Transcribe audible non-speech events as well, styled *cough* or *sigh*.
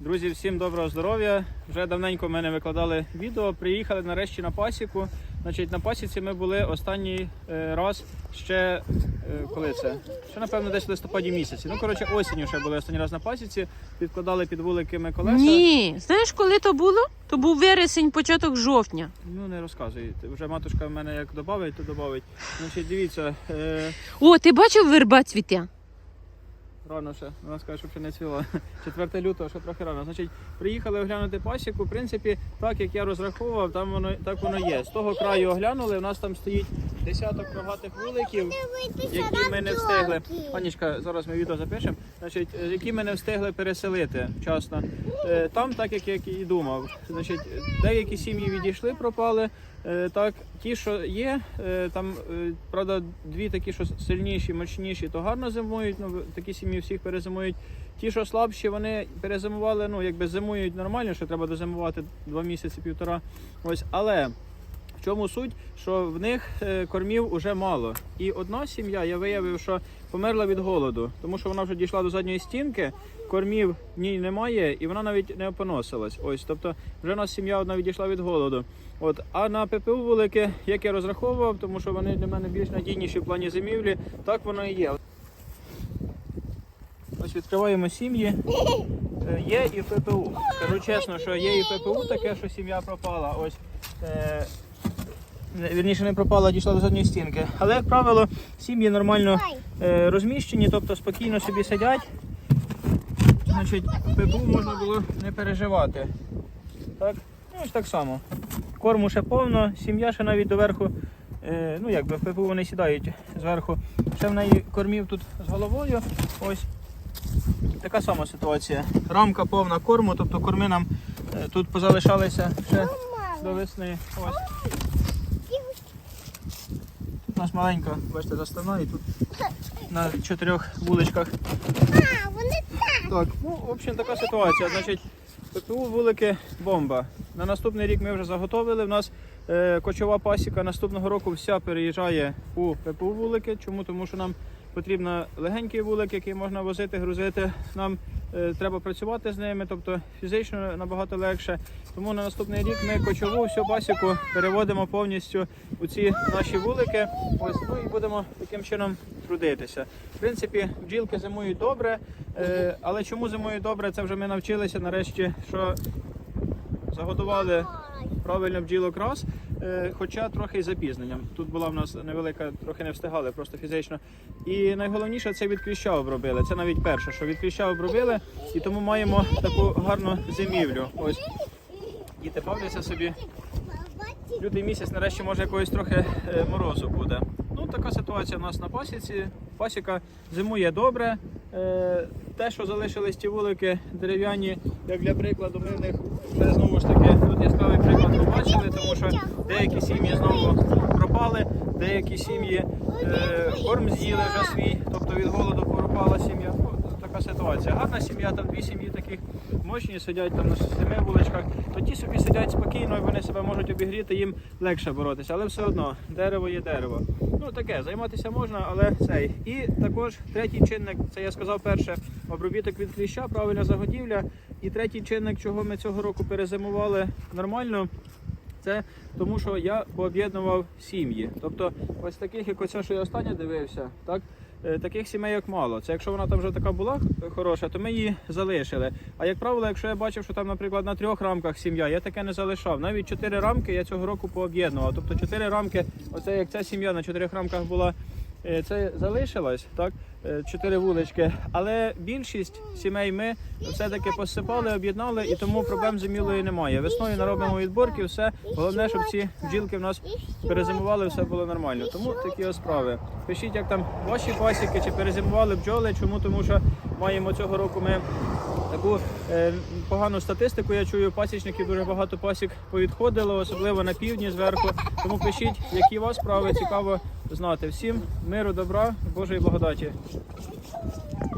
Друзі, всім доброго здоров'я. Вже давненько ми не викладали відео. Приїхали нарешті на пасіку. Значить, на пасіці ми були останній е, раз ще е, коли це? Ще напевно десь в листопаді місяці. Ну коротше, осінню ще були останній раз на пасіці. Підкладали під вулики ми колеса. Ні, знаєш, коли то було? То був вересень, початок жовтня. Ну не розказуй. Вже матушка в мене як додавить, то додавить. Значить, дивіться, е, О, ти бачив верба цвіте? Рано ще, вона скаже, що ще не цвіло. *laughs* 4 лютого, ще трохи рано. Значить, приїхали оглянути пасіку. В принципі, так як я розраховував, там воно так воно є. З того краю оглянули. У нас там стоїть десяток рогатих вуликів, які ми не встигли. Панічка, зараз ми відео запишемо. Значить, е, які ми не встигли переселити вчасно. Е, Там, так як я і думав. Значить, деякі сім'ї відійшли, пропали. Е, Так, ті, що є, там правда дві такі, що сильніші, мощніші, то гарно зимують. Ну такі сім'ї всіх перезимують. Ті, що слабші, вони перезимували, ну якби зимують нормально, що треба дозимувати два місяці, півтора. Ось, але в чому суть, що в них е, кормів уже мало. І одна сім'я, я виявив, що померла від голоду, тому що вона вже дійшла до задньої стінки, кормів в ній немає, і вона навіть не опоносилась. Ось, тобто, вже у нас сім'я одна відійшла від голоду. От, а на ППУ велике, як я розраховував, тому що вони для мене більш надійніші в плані зимівлі, так воно і є. Ось відкриваємо сім'ї. Е, Є і ППУ. Скажу чесно, що є і ППУ таке, що сім'я пропала. Ось е, вірніше не пропала, а дійшла до задньої стінки. Але, як правило, сім'ї нормально е, розміщені, тобто спокійно собі сидять. Значить, ППУ можна було не переживати. Так? Ну, ось так само. Корму ще повно, сім'я ще навіть доверху, е, ну якби в ППУ вони сідають зверху. Ще в неї кормів тут з головою. Ось така сама ситуація. Рамка повна корму, тобто корми нам е, тут позалишалися ще до весни. Ось. У нас маленька, бачите, застана і тут на чотирьох вуличках. А, вони Так, ну, в общем, така ситуація. Значить, ППУ вулики бомба. На наступний рік ми вже заготовили. У нас е, кочова пасіка наступного року вся переїжджає у ППУ вулики. Чому? Тому що нам потрібен легенький вулик, який можна возити, грузити. Нам е, треба працювати з ними, тобто фізично набагато легше. Тому на наступний рік ми кочову всю пасіку переводимо повністю у ці наші вулики. Ось ну і будемо таким чином трудитися. В принципі, бджілки зимують добре, е, але чому зимують добре? Це вже ми навчилися нарешті, що заготували правильно бджілок раз, е, хоча трохи із запізненням. Тут була в нас невелика, трохи не встигали, просто фізично. І найголовніше це від кліща обробили. Це навіть перше, що від кліща обробили, і тому маємо таку гарну зимівлю. Ось діти бавляться собі. Лютий місяць нарешті може якогось трохи е, морозу буде. Ну, така ситуація у нас на пасіці. Пасіка зимує добре. Е, Те, що залишились ті вулики дерев'яні, як для прикладу, ми в них вже знову ж таки тут яскравий приклад побачили, тому що деякі сім'ї знову пропали, деякі сім'ї е, корм з'їли вже свій, тобто від голоду пропала сім'я. Ну, така ситуація. Гарна сім'я, там дві сім'ї таких мощні сидять там на семи вуличках, то ті собі сидять спокійно і вони себе можуть обігріти, їм легше боротися, але все одно дерево є дерево. Ну таке, займатися можна, але цей. І також третій чинник, це я сказав перше, обробіток від кліща, правильна загодівля. І третій чинник, чого ми цього року перезимували нормально. Це тому, що я пооб'єднував сім'ї. Тобто, ось таких, як оця, що я останнє дивився, так таких сімей як мало. Це якщо вона там вже така була хороша, то ми її залишили. А як правило, якщо я бачив, що там, наприклад, на трьох рамках сім'я, я таке не залишав. Навіть чотири рамки я цього року пооб'єднував. Тобто чотири рамки, оце як ця сім'я на чотирьох рамках була. Е, Це залишилось, так, е, чотири вулички, але більшість сімей ми все-таки посипали, об'єднали, і тому проблем зимілої немає. Весною наробимо відборки, все. Головне, щоб ці бджілки в нас перезимували, все було нормально. Тому такі справи. Пишіть, як там ваші пасіки, чи перезимували бджоли. Чому? Тому що маємо цього року ми таку е, погану статистику. Я чую пасічників, дуже багато пасік повідходило, особливо на півдні зверху. Тому пишіть, які вас справи, цікаво знати. Всім миру, добра, Божої благодаті.